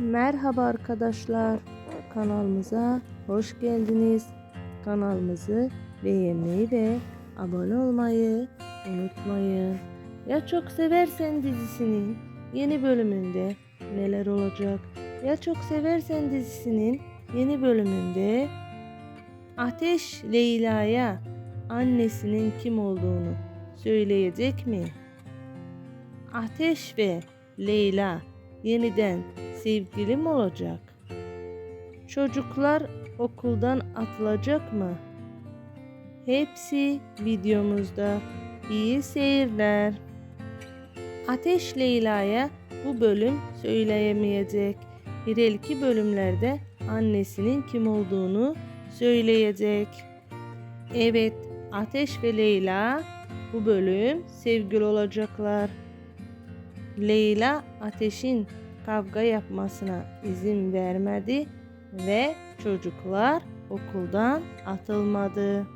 Merhaba arkadaşlar. Kanalımıza hoş geldiniz. Kanalımızı beğenmeyi ve abone olmayı unutmayın. Ya çok seversen dizisinin yeni bölümünde neler olacak? Ya çok seversen dizisinin yeni bölümünde Ateş Leyla'ya annesinin kim olduğunu söyleyecek mi? Ateş ve Leyla yeniden sevgili mi olacak? Çocuklar okuldan atılacak mı? Hepsi videomuzda. İyi seyirler. Ateş Leyla'ya bu bölüm söyleyemeyecek. İleriki bölümlerde annesinin kim olduğunu söyleyecek. Evet, Ateş ve Leyla bu bölüm sevgili olacaklar. Leyla Ateş'in kavga yapmasına izin vermedi ve çocuklar okuldan atılmadı.